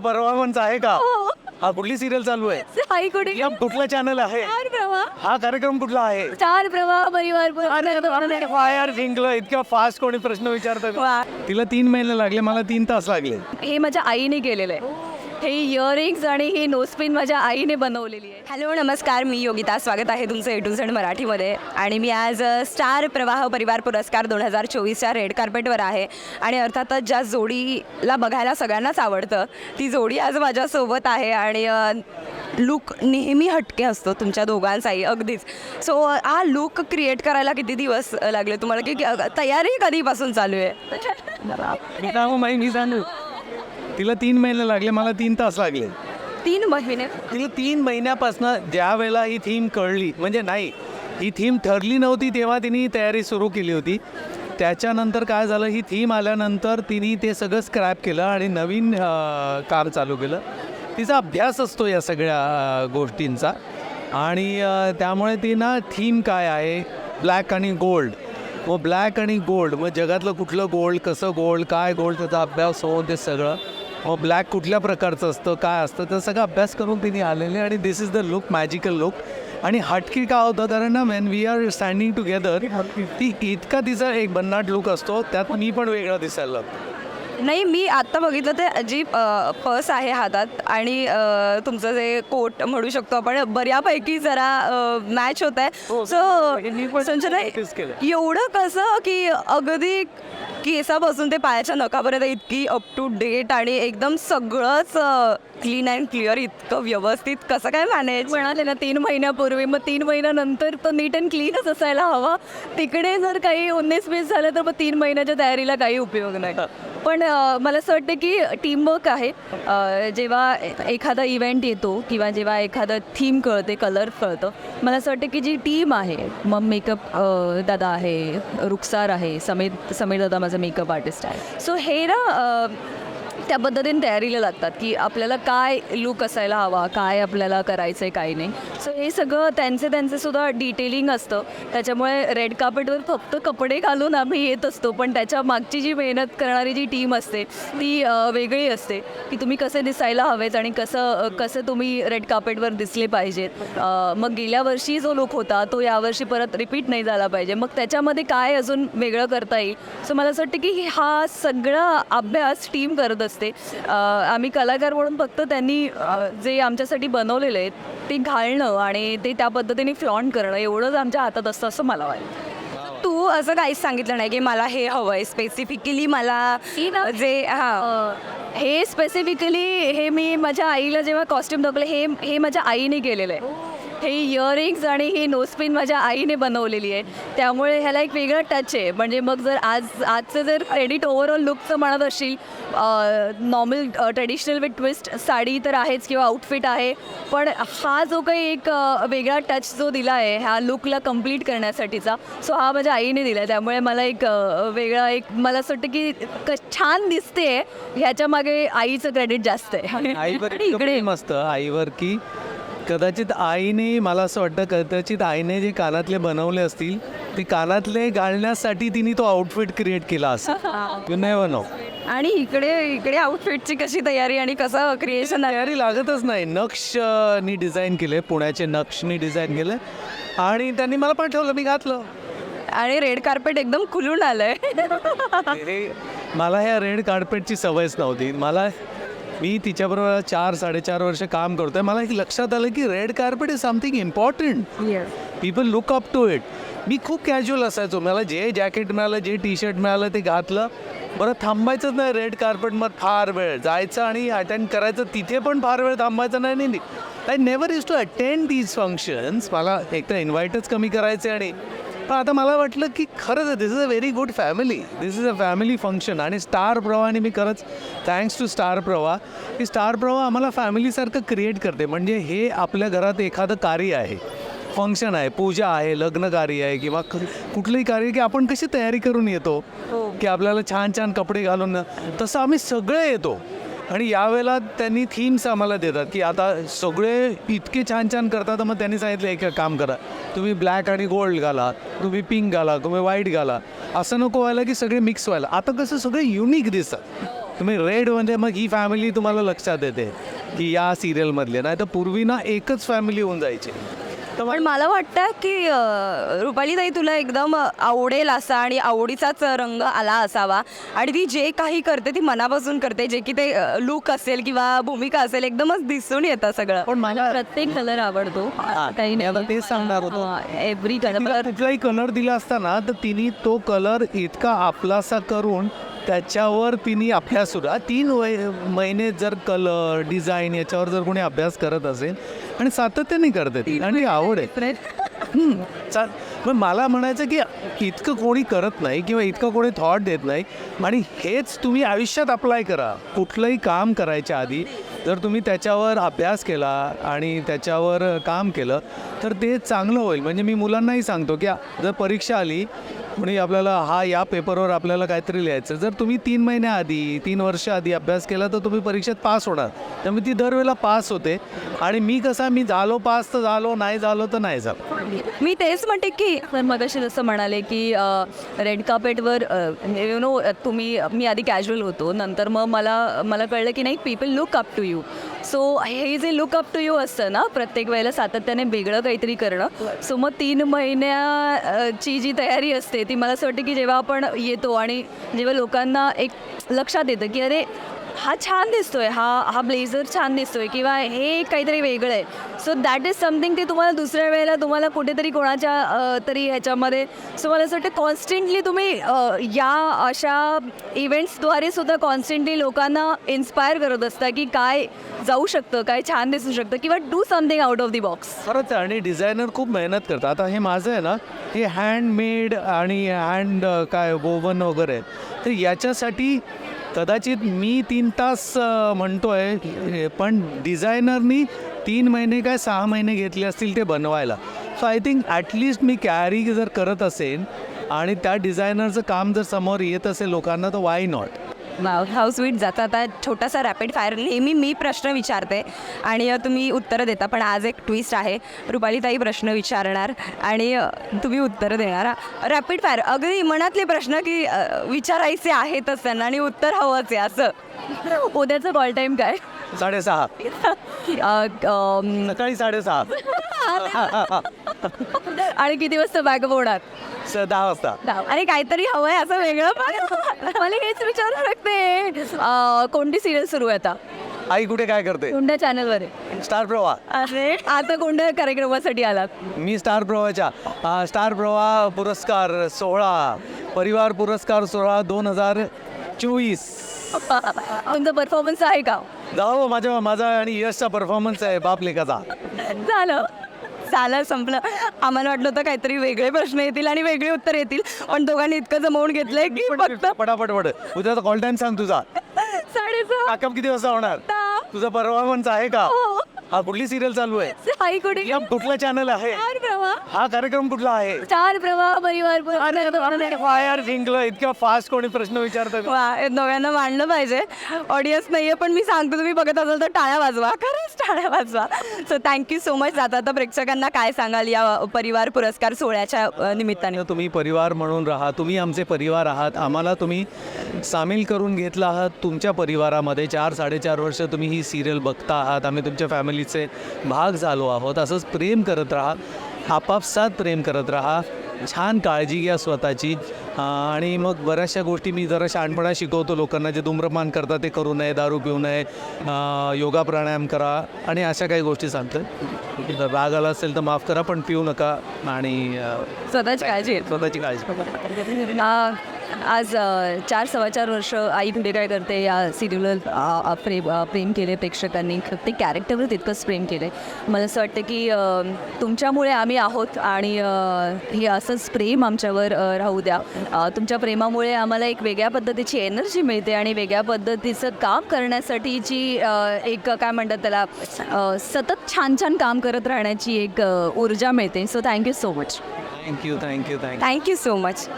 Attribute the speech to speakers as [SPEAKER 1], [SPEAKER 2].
[SPEAKER 1] परवानच आहे का? हा. कुठली सिरियल चालू आहे?
[SPEAKER 2] आई कुठे?
[SPEAKER 1] या कुठला चॅनल आहे?
[SPEAKER 2] स्टार प्रवाह.
[SPEAKER 1] हा कार्यक्रम कुठला आहे?
[SPEAKER 2] स्टार प्रवाह परिवार
[SPEAKER 1] अरे फायर जिंकलं. इतक्या फास्ट कोणी प्रश्न विचारतं
[SPEAKER 2] वा.
[SPEAKER 1] तिला तीन महिने लागले मला तीन तास लागले.
[SPEAKER 2] हे माझ्या आईने केलेलं आहे. हे इयरिंग्स आणि ही नोस्पिन माझ्या आईने बनवलेली आहे.
[SPEAKER 3] हॅलो नमस्कार. मी योगिता. स्वागत आहे तुमचं ए टू झेड मराठीमध्ये. आणि मी आज अ, स्टार प्रवाह परिवार पुरस्कार दोन हजार चोवीसच्या रेड कार्पेटवर आहे. आणि अर्थातच ज्या जोडीला बघायला सगळ्यांनाच आवडतं ती जोडी आज माझ्यासोबत आहे. आणि लुक नेहमी हटके असतो तुमच्या दोघांचाही अगदीच. सो हा लुक क्रिएट करायला किती दिवस लागले तुम्हाला? की तयारी कधीपासून चालू आहे?
[SPEAKER 1] माही मी सांगू तिला तीन महिने लागले मला तीन तास लागले.
[SPEAKER 2] तीन महिने?
[SPEAKER 1] तिला तीन महिन्यापासून ज्या वेळेला ही थीम कळली म्हणजे नाही ही थीम ठरली नव्हती तेव्हा तिने तयारी सुरू केली होती. त्याच्यानंतर काय झालं ही थीम आल्यानंतर तिने ते सगळं स्क्रॅप केलं आणि नवीन काम चालू केलं. तिचा अभ्यास असतो या सगळ्या गोष्टींचा. आणि त्यामुळे ती ना थीम काय आहे ब्लॅक आणि गोल्ड मग ब्लॅक आणि गोल्ड मग जगातलं कुठलं गोल्ड कसं गोल्ड काय गोल्ड त्याचा अभ्यास होऊन ते सगळं. मग ब्लॅक कुठल्या प्रकारचं असतं काय असतं तर सगळं अभ्यास करून तिने आलेले आणि this is the look magical look आणि हटकी का होतं? कारण ना when we are standing together ती इतका तिचा एक भन्नाट लुक असतो त्यात मी पण वेगळा दिसायला लागतो.
[SPEAKER 3] नाही मी आत्ता बघितलं ते जी पर्स आहे हातात आणि तुमचं जे कोट म्हणू शकतो आपण बऱ्यापैकी जरा मॅच होत आहे. सो संजना
[SPEAKER 1] notice केलं.
[SPEAKER 3] एवढं कसं की अगदी केसापासून ते पायाच्या नखापर्यंत इतकी अप टू डेट आणि एकदम सगळंच क्लीन अँड क्लिअर इतकं व्यवस्थित कसं काय मॅनेज
[SPEAKER 2] म्हणाले ना तीन महिन्यापूर्वी मग तीन महिन्यानंतर तो नीट अँड क्लीनच असायला हवा. तिकडे जर काही उन्नीस वीस झालं तर मग तीन महिन्याच्या तयारीला काही उपयोग नाही. पण मला असं वाटतं की टीमवर्क आहे. जेव्हा एखादा इव्हेंट येतो किंवा जेव्हा एखादं थीम कळते कलर कळतं मला असं वाटतं की जी टीम आहे मग मेकअप दादा आहे रुखसार आहे समीर समीर दादा माझा मेकअप आर्टिस्ट आहे. सो हे ना त्या पद्धतीने तयारीला लागतात की आपल्याला काय लुक असायला हवा काय आपल्याला करायचं आहे काय नाही. सो हे सगळं त्यांचे त्यांचे सुद्धा डिटेलिंग असतं. त्याच्यामुळे रेड कार्पेटवर फक्त कपडे घालून आम्ही येत असतो पण त्याच्या मागची जी मेहनत करणारी जी टीम असते ती वेगळी असते की तुम्ही कसे दिसायला हवेत आणि कसं कसं तुम्ही रेड कार्पेटवर दिसले पाहिजेत. मग गेल्या वर्षी जो लुक होता तो यावर्षी परत रिपीट नाही झाला पाहिजे. मग त्याच्यामध्ये काय अजून वेगळं करता येईल? सो मला असं वाटतं की हा सगळा अभ्यास टीम करत असते. आम्ही कलाकार म्हणून फक्त त्यांनी जे आमच्यासाठी बनवलेलं आहे ते घालणं आणि ते त्या पद्धतीने फ्लॉन्ट करणं एवढंच आमच्या हातात असतं असं मला वाटतं.
[SPEAKER 3] तू असं काहीच सांगितलं नाही की मला हे हवं आहे. स्पेसिफिकली मला
[SPEAKER 2] ही
[SPEAKER 3] जे हां.
[SPEAKER 2] हे स्पेसिफिकली हे मी माझ्या आईला जेव्हा कॉस्ट्युम दाखवलं हे हे माझ्या आईने केलेलं आहे. हे इयरिंग्स आणि ही नोस्पिन माझ्या आईने बनवलेली आहे. त्यामुळे ह्याला एक वेगळं टच आहे. म्हणजे मग जर आज आजचं जर क्रेडिट ओव्हरऑल लुकचं म्हणत असशील normal traditional with twist sari तर आहेच किंवा आउटफिट आहे. पण हा जो काही एक वेगळा टच जो दिला आहे ह्या लुकला कंप्लीट करण्यासाठीचा सो हा माझ्या आईने दिला त्यामुळे मला एक वेगळा एक मला असं वाटतं की क छान दिसते ह्याच्या मागे आईचं क्रेडिट जास्त आहे.
[SPEAKER 1] आईवर
[SPEAKER 2] आणि इकडे.
[SPEAKER 1] प्रेम असतं आईवर की कदाचित आईने मला असं वाटतं कदाचित आईने जे कानातले बनवले असतील ते कानातले घालण्यासाठी तिने तो आउटफिट क्रिएट केला असं यू नेव्हर नो
[SPEAKER 3] आणि इकडे इकडे आउटफिटची कशी तयारी आणि कसं क्रिएशन
[SPEAKER 1] तयारी लागतच नाही. नक्षनी डिझाईन केले पुण्याचे नक्षनी डिझाईन केले. आणि त्यांनी मला पाठवलं मी घातलं.
[SPEAKER 3] आणि रेड कार्पेट एकदम खुलून आलंय.
[SPEAKER 1] मला ह्या रेड कार्पेटची सवयच नव्हती. मला मी तिच्याबरोबर चार साडेचार वर्ष काम करतोय. मला एक लक्षात आलं की red carpet is something important people look up to it मी खूप कॅज्युअल असायचो. मला जे जॅकेट मिळालं जे टी शर्ट मिळालं ते घातलं. बरं थांबायचंच नाही रेड कार्पेटवर फार वेळ जायचं आणि अटेंड करायचं. तिथे पण फार वेळ थांबायचं नाही नाही I never is to attend these functions मला एक तर इन्व्हाइटच कमी करायचे आणि पण आता मला वाटलं की खरंच this is a very good family this is a family function आणि स्टार प्रवाहाने मी खरंच थँक्स टू स्टार प्रवाह. की स्टार प्रवाह आम्हाला फॅमिलीसारखं क्रिएट करते. म्हणजे हे आपल्या घरात एखादं कार्य आहे. फंक्शन आहे पूजा आहे लग्न कार्य आहे किंवा कुठलंही कार्य की आपण कशी तयारी करून येतो? की आपल्याला छान छान कपडे घालून. तसं आम्ही सगळे येतो. आणि यावेळेला त्यांनी थीम्स आम्हाला देतात की आता सगळे इतके छान छान करतात तर मग त्यांनी सांगितलं एक काम करा. तुम्ही ब्लॅक आणि गोल्ड घाला तुम्ही पिंक घाला तुम्ही व्हाईट घाला. असं नको व्हायला की सगळे मिक्स व्हायला. आता कसं सगळे युनिक दिसतात. तुम्ही रेडमध्ये म्हणजे मग ही फॅमिली तुम्हाला लक्षात येते की या सिरियलमधले नाही तर पूर्वी ना एकच फॅमिली होऊन जायची. तर
[SPEAKER 3] पण मला वाटतं की अ, रुपालीताई तुला एकदम आवडेल असा आणि आवडीचाच रंग आला असावा. आणि ती जे काही करते ती मनापासून करते. जे की ते लुक असेल किंवा भूमिका असेल एकदमच दिसून येतं सगळं.
[SPEAKER 1] पण मला
[SPEAKER 2] प्रत्येक कलर आवडतो. काही
[SPEAKER 1] आता तेच सांगणार होतो.
[SPEAKER 2] एव्हरी कलर
[SPEAKER 1] कुठलाही कलर दिला असता ना तर तिने तो कलर इतका आपलासा करून त्याच्यावर तिने अभ्यास सुरू हा तीन वय महिने जर कलर डिझाईन याच्यावर जर कोणी अभ्यास करत असेल आणि सातत्याने करते ती आणि आवड आहे. हम्म, चा पण मला म्हणायचं की इतकं कोणी करत नाही किंवा इतकं कोणी थॉट देत नाही. आणि हेच तुम्ही आयुष्यात अप्लाय करा. कुठलंही काम करायच्या आधी जर तुम्ही त्याच्यावर अभ्यास केला आणि त्याच्यावर काम केलं तर ते चांगलं होईल. म्हणजे मी मुलांनाही सांगतो की जर परीक्षा आली कोणी आपल्याला हा या पेपरवर आपल्याला काहीतरी लिहायचं जर तुम्ही तीन महिन्याआधी तीन वर्ष आधी अभ्यास केला तर तुम्ही परीक्षेत पास होणार. त्यामुळे ती दरवेळेला पास होते. आणि मी कसा मी झालो पास तर झालो नाही झालो तर नाही झालो.
[SPEAKER 3] मी तेच म्हणते की
[SPEAKER 2] तर असे जसं म्हणाले की रेड कार्पेटवर यु नो तुम्ही मी आधी कॅज्युअल होतो. नंतर मग मला मला कळलं की नाही people look up to you so हे जे लुक अप टू यू असतं ना प्रत्येक वेळेला सातत्याने वेगळं काहीतरी करणं. सो मग तीन महिन्याची जी तयारी असते ती मला असं वाटतं की जेव्हा आपण येतो आणि जेव्हा लोकांना एक लक्षात येतं की अरे हा छान दिसतोय हा हा ब्लेझर छान दिसतोय किंवा हे काहीतरी वेगळं आहे. सो दॅट इज समथिंग ते तुम्हाला दुसऱ्या वेळेला तुम्हाला कुठेतरी कोणाच्या तरी ह्याच्यामध्ये सो मला असं वाटतं कॉन्स्टंटली तुम्ही या अशा इव्हेंट्सद्वारे सुद्धा कॉन्स्टंटली लोकांना इन्स्पायर करत असता की काय जाऊ शकतं काय छान दिसू शकतं किंवा do something out of the box
[SPEAKER 1] खरंच आहे आणि डिझायनर खूप मेहनत करतात. आता हे माझं आहे ना हे हँडमेड आणि हँड काय वोवन वगैरे तर याच्यासाठी कदाचित मी तीन तास म्हणतो म्हणतोय हे, पण डिझायनरनी तीन महिने काय सहा महिने घेतले असतील ते बनवायला. So I think at least me carry जर करत असेल आणि त्या डिझायनरचं काम जर समोर येत असेल लोकांना तर वाय नॉट
[SPEAKER 3] हाऊ स्वीट जाता आता छोटासा रॅपिड फायर नेहमी मी प्रश्न विचारते. आणि तुम्ही उत्तरं देता पण आज एक ट्विस्ट आहे. रुपालीताई प्रश्न विचारणार आणि तुम्ही उत्तरं देणार. रॅपिड फायर अगदी मनातले प्रश्न की विचारायचे आहेतच त्यांना आणि उत्तर हवंच आहे असं.
[SPEAKER 2] उद्याचं कॉल टाईम काय?
[SPEAKER 1] साडेसहा. सकाळी साडेसहा.
[SPEAKER 2] आणि किती वाजता बॅकअप होणार
[SPEAKER 1] स- दहा वाजता.
[SPEAKER 3] अरे काहीतरी हवंय असं वेगळं पण.
[SPEAKER 2] मला हेच विचारू शकते. अ, कोणती सिरियल सुरू आहे आता?
[SPEAKER 1] आई कुठे काय करते?
[SPEAKER 2] कोणत्या चॅनलवर आहे.
[SPEAKER 1] स्टार प्रवाह.
[SPEAKER 2] अरे आता कोणत्या कार्यक्रमासाठी आलात.
[SPEAKER 1] मी स्टार प्रवाहाच्या. अ, स्टार प्रवाह पुरस्कार सोहळा. परिवार पुरस्कार सोहळा दोन हजार चोवीस.
[SPEAKER 2] तुमचा परफॉर्मन्स आहे का?
[SPEAKER 1] जाऊ माझ्या माझा आणि यशचा परफॉर्मन्स आहे बाप लेखाचा.
[SPEAKER 2] झालं.
[SPEAKER 3] झालं संपलं. आम्हाला वाटलं होतं काहीतरी वेगळे प्रश्न येतील आणि वेगळे उत्तर येतील. पण दोघांनी इतकं जमवून घेतलंय की फक्त
[SPEAKER 1] पटापट पड उद्याचा कॉल टाइम सांग तुझा.
[SPEAKER 2] साडेसहा.
[SPEAKER 1] बॅकअप किती वाजता होणार. तुझा परफॉर्मन्स आहे का?
[SPEAKER 2] हो.
[SPEAKER 1] हा कुठली सिरियल चालू आहे?
[SPEAKER 2] आई कुठे?
[SPEAKER 1] कुठला चॅनल आहे?
[SPEAKER 2] प्रवाह
[SPEAKER 1] हा कार्यक्रम कुठला आहे?
[SPEAKER 2] स्टार प्रवाह परिवार पुरस्कार.
[SPEAKER 1] फायर जिंकलं इतक्या फास्ट कोणी प्रश्न विचारतं
[SPEAKER 3] वा हे दोघांना मांडलं पाहिजे. ऑडियन्स नाहीये पण मी सांगतो तुम्ही बघत असाल तर टाळ्या वाजवा. खरंच टाळ्या वाजवा. सो थँक्यू सो मच जाता आता प्रेक्षकांना काय सांगाल या परिवार पुरस्कार सोहळ्याच्या अ, निमित्ताने?
[SPEAKER 1] तुम्ही परिवार म्हणून राहा. तुम्ही आमचे परिवार आहात. आम्हाला तुम्ही सामील करून घेतला आहात. तुमच्या परिवारामध्ये चार साडेचार वर्ष तुम्ही ही सिरियल बघता आहात. आम्ही तुमच्या फॅमिलीचे भाग झालो आहोत. असंच प्रेम करत राहा. आपापसात प्रेम करत राहा. छान काळजी घ्या स्वतःची. आणि मग बऱ्याचशा गोष्टी मी जरा शहाणपणा शिकवतो लोकांना. जे धूम्रपान करतात ते करू नये दारू पिऊ नये योगा प्राणायाम करा आणि अशा काही गोष्टी सांगतो राग आला असेल तर माफ करा पण पिऊ नका आणि
[SPEAKER 2] स्वतःची काळजी.
[SPEAKER 1] स्वतःची काळजी.
[SPEAKER 2] आज चार सव्वा चार वर्ष आई पुढे काय करते या सिरियलवर प्रेम प्रेम केले प्रेक्षकांनी. प्रत्येक कॅरेक्टरवर तितकंच प्रेम केलं मला असं वाटतं की तुमच्यामुळे आम्ही आहोत आणि हे असंच प्रेम आमच्यावर राहू द्या. तुमच्या प्रेमामुळे आम्हाला एक वेगळ्या पद्धतीची एनर्जी मिळते आणि वेगळ्या पद्धतीचं काम करण्यासाठी जी एक काय म्हणतात त्याला सतत छान छान काम करत राहण्याची एक ऊर्जा मिळते. So thank you so much
[SPEAKER 1] thank you thank you thank you
[SPEAKER 3] thank you so much